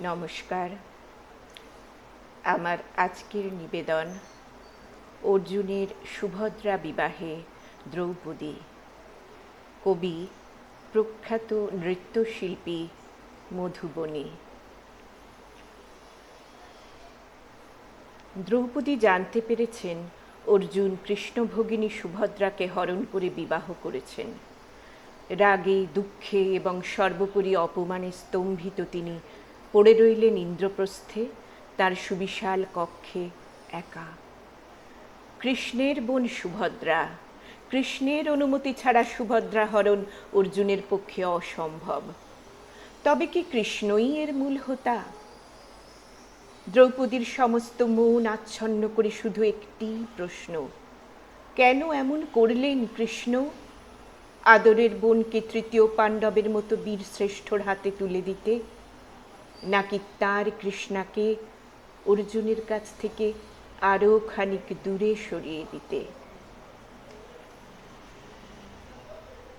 নমস্কার। আমার আজকের নিবেদন অর্জুনের সুভদ্রা বিবাহে দ্রৌপদী। কবি, প্রখ্যাত নৃত্যশিল্পী মধুবনী। দ্রৌপদী জানতে পেরেছেন অর্জুন কৃষ্ণভগিনী সুভদ্রাকে হরণ করে বিবাহ করেছেন। রাগে, দুঃখে এবং সর্বোপরি অপমানে স্তম্ভিত তিনি পড়ে রইলেন ইন্দ্রপ্রস্থে, তার সুবিশাল কক্ষে একা। কৃষ্ণের বোন সুভদ্রা, কৃষ্ণের অনুমতি ছাড়া সুভদ্রা হরণ অর্জুনের পক্ষে অসম্ভব। তবে কি কৃষ্ণই এর মূল হোতা? দ্রৌপদীর সমস্ত মন আচ্ছন্ন করে শুধু একটি প্রশ্ন, কেন এমন করলেন কৃষ্ণ? আদরের বোনকে তৃতীয় পাণ্ডবের মতো বীর শ্রেষ্ঠর হাতে তুলে দিতে নাকি তার কৃষ্ণাকে অর্জুনের কাছ থেকে আরও খানিক দূরে সরিয়ে দিতে।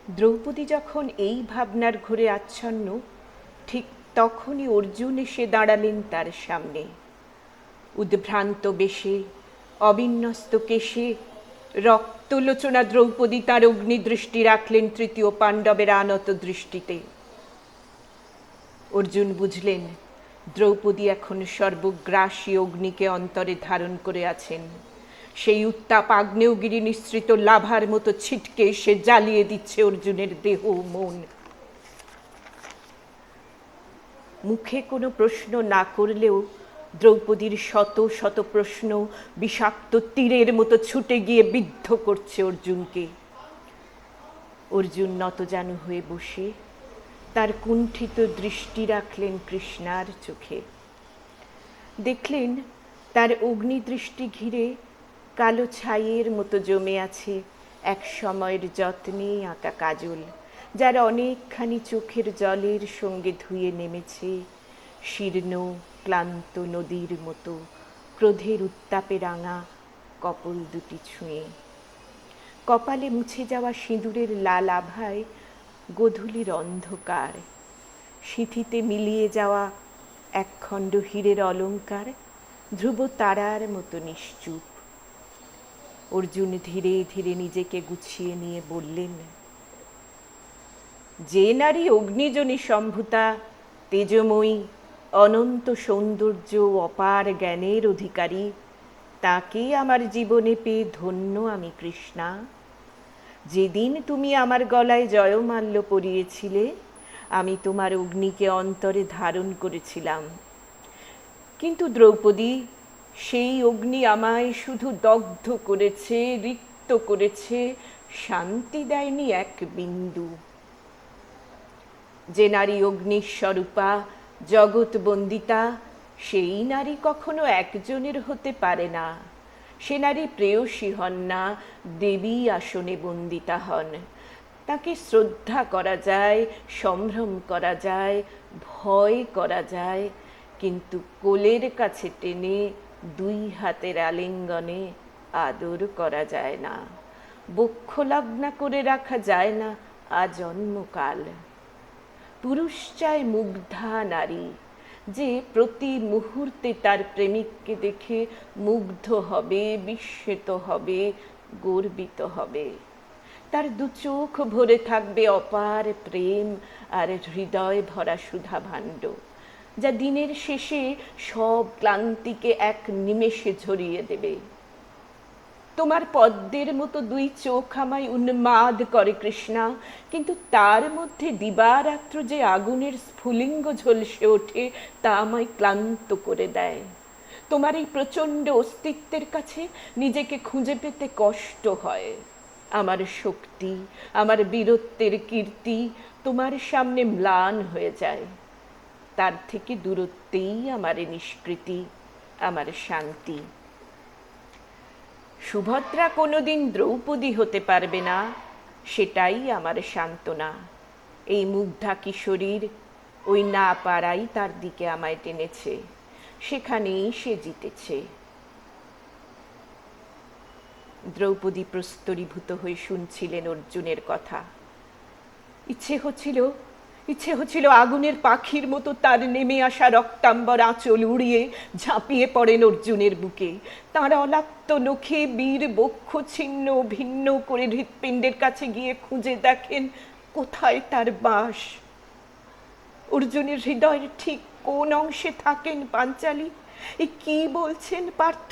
দ্রৌপদী যখন এই ভাবনার ঘুরে আচ্ছন্ন, ঠিক তখনই অর্জুন এসে দাঁড়ালেন তার সামনে। উদ্ভ্রান্ত বেশে, অবিন্যস্ত কেশে রক্তলোচনা দ্রৌপদী তার অগ্নিদৃষ্টি রাখলেন তৃতীয় পাণ্ডবের আনত দৃষ্টিতে। অর্জুন বুঝলেন, দ্রৌপদী এখন সর্বগ্রাসী অগ্নিকে অন্তরে ধারণ করে আছেন। সেই উত্তাপ আগ্নেয়গিরি নিঃসৃত লাভার মতো ছিটকে সে জ্বালিয়ে দিচ্ছে অর্জুনের দেহ মন। মুখে কোনো প্রশ্ন না করলেও দ্রৌপদীর শত শত প্রশ্ন বিষাক্ত তীরের মতো ছুটে গিয়ে বিদ্ধ করছে অর্জুনকে। অর্জুন নতজানু হয়ে বসে তার কুণ্ঠিত দৃষ্টি রাখলেন কৃষ্ণার চোখে। দেখলেন তার অগ্নিদৃষ্টি ঘিরে কালো ছাইয়ের মতো জমে আছে এক সময়ের যত্নে আঁকা কাজল, যার অনেকখানি চোখের জলের সঙ্গে ধুয়ে নেমেছে শীর্ণ, ক্লান্ত নদীর মতো ক্রোধের উত্তাপে রাঙা কপল দুটি ছুঁয়ে। কপালে মুছে যাওয়া সিঁদুরের লাল আভায় গধূলির অন্ধকার। সিঁথিতে মিলিয়ে যাওয়া একখণ্ড হীরের অলঙ্কার, ধ্রুব তারার মতো নিশ্চুপ। অর্জুন ধীরে ধীরে নিজেকে গুছিয়ে নিয়ে বললেন, যে নারী অগ্নিজনী সম্ভূতা, তেজময়ী, অনন্ত সৌন্দর্য অপার জ্ঞানের অধিকারী, তাকে আমার জীবনে পেয়ে ধন্য আমি কৃষ্ণা। যেদিন তুমি আমার গলায় জয়মাল্য পরিয়েছিলে, আমি তোমার অগ্নিকে অন্তরে ধারণ করেছিলাম। কিন্তু দ্রৌপদী, সেই অগ্নি আমায় শুধু দগ্ধ করেছে, রিক্ত করেছে, শান্তি দেয়নি এক বিন্দু। যে নারী অগ্নিস্বরূপা জগৎ বন্দিতা, সেই নারী কখনো একজনের হতে পারে না। সে নারী প্রেয়সী হন না, দেবী আসনে বন্দিতা হন। তাকে শ্রদ্ধা করা যায়, সম্ভ্রম করা যায়, ভয় করা যায়, কিন্তু কোলের কাছে টেনে দুই হাতের আলিঙ্গনে আদর করা যায় না। বক্ষ লগ্না করে রাখা যায় না আজন্মকাল। পুরুষ চায় মুগ্ধা নারী যে প্রতি মুহূর্তে তার প্রেমিককে দেখে মুগ্ধ হবে, বিস্মিত হবে, গর্বিত হবে। তার দু চোখ ভরে থাকবে অপার প্রেম আর হৃদয় ভরা সুধা ভাণ্ড যা দিনের শেষে সব ক্লান্তিকে এক নিমেষে ঝরিয়ে দেবে। তোমার পদ্মের মতো দুই চোখ আমায় উন্মাদ করে কৃষ্ণা। কিন্তু তার মধ্যে দিবারাত্র যে আগুনের স্ফুলিঙ্গ ঝলসে ওঠে, তা আমায় ক্লান্ত করে দেয়। তোমার এই প্রচণ্ড অস্তিত্বের কাছে নিজেকে খুঁজে পেতে কষ্ট হয়। আমার শক্তি, আমার বীরত্বের কীর্তি তোমার সামনে ম্লান হয়ে যায়। তার থেকে দূরত্বেই আমার নিষ্কৃতি, আমার শান্তি। সুভদ্রা কোনোদিন দ্রৌপদী হতে পারবে না, সেটাই আমার সান্ত্বনা। এই মুগ্ধা কিশোরীর ওই না পারাই তার দিকে আমায় টেনেছে, সেখানেই সে জিতেছে। দ্রৌপদী প্রস্তরীভূত হয়ে শুনছিলেন অর্জুনের কথা। ইচ্ছে হচ্ছিল ইচ্ছে হচ্ছিল আগুনের পাখির মতো তার নেমে আসা রক্তাম্বর আঁচল উড়িয়ে ঝাঁপিয়ে পড়েন অর্জুনের বুকে। তাঁর অলাক্ত নখে বীর বক্ষ ছিন্ন ভিন্ন করে হৃৎপিণ্ডের কাছে গিয়ে খুঁজে দেখেন, কোথায় তার বাস? অর্জুনের হৃদয়ের ঠিক কোন অংশে থাকেন পাঞ্চালী? এ কি বলছেন পার্থ?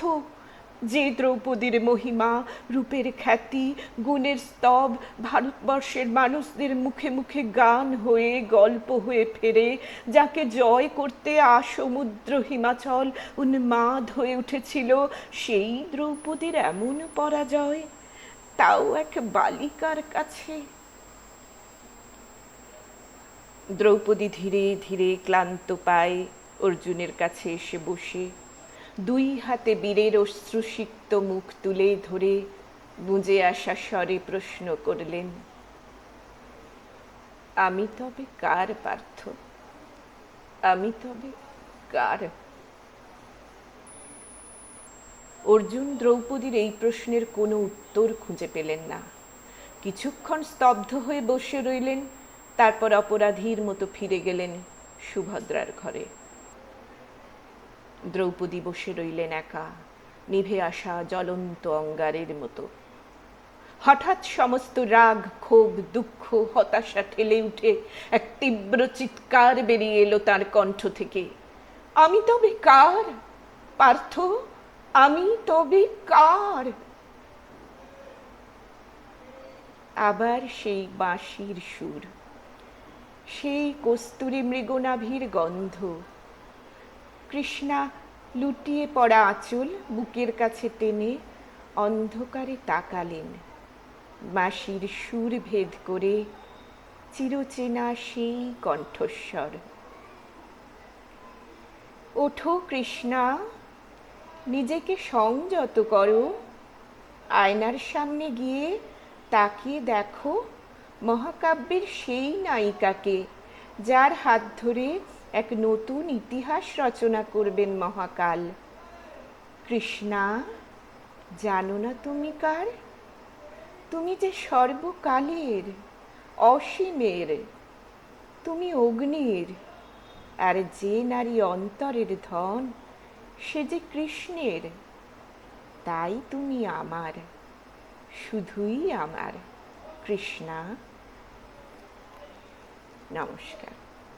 যে দ্রৌপদীর মহিমা, রূপের খ্যাতি, গুণের স্তব, ভারতবর্ষের মানুষদের মুখে মুখে গান হয়ে, গল্প হয়ে ফেরে, যাকে জয় করতে আসমুদ্র হিমাচল উন্মাদ হয়ে উঠেছিল, সেই দ্রৌপদীর এমন পরাজয়, তাও এক বালিকার কাছে। দ্রৌপদী ধীরে ধীরে ক্লান্ত পায় অর্জুনের কাছে এসে বসে দুই হাতে বীরের অশ্রুসিক্ত মুখ তুলে ধরে বুঝে আসা স্বরে প্রশ্ন করলেন, আমি তবে কার পার্থ? আমি তবে কার? অর্জুন দ্রৌপদীর এই প্রশ্নের কোনো উত্তর খুঁজে পেলেন না। কিছুক্ষণ স্তব্ধ হয়ে বসে রইলেন, তারপর অপরাধীর মতো ফিরে গেলেন সুভদ্রার ঘরে। দ্রৌপদী বসে রইলেন একা, নিভে আসা জ্বলন্ত অঙ্গারের মতো। হঠাৎ সমস্ত রাগ, ক্ষোভ, দুঃখ, হতাশা ঠেলে উঠে এক তীব্র চিৎকার বেরিয়ে এলো তার কণ্ঠ থেকে। আমি তবে কার? পার্থ, আমি তবে কার? আবার সেই বাঁশির সুর। সেই কস্তুরী মৃগনাভির গন্ধ। কৃষ্ণা লুটিয়ে পড়া আঁচল বুকের কাছে টেনে অন্ধকারে তাকালেন। বাঁশির সুর ভেদ করে চিরচেনা সেই কণ্ঠস্বর। ওঠো কৃষ্ণা, নিজেকে সংযত করো। আয়নার সামনে গিয়ে তাকিয়ে দেখো মহাকাব্যের সেই নায়িকাকে, যার হাত ধরে এক নতুন ইতিহাস রচনা করবেন মহাকাল। কৃষ্ণা, জানো না তুমি কার? তুমি যে সর্বকালের অসীমের, তুমি অগ্নির, আর যে নারী অন্তরের ধন, সে যে কৃষ্ণের, তাই তুমি আমার, শুধুই আমার। কৃষ্ণা, নমস্কার।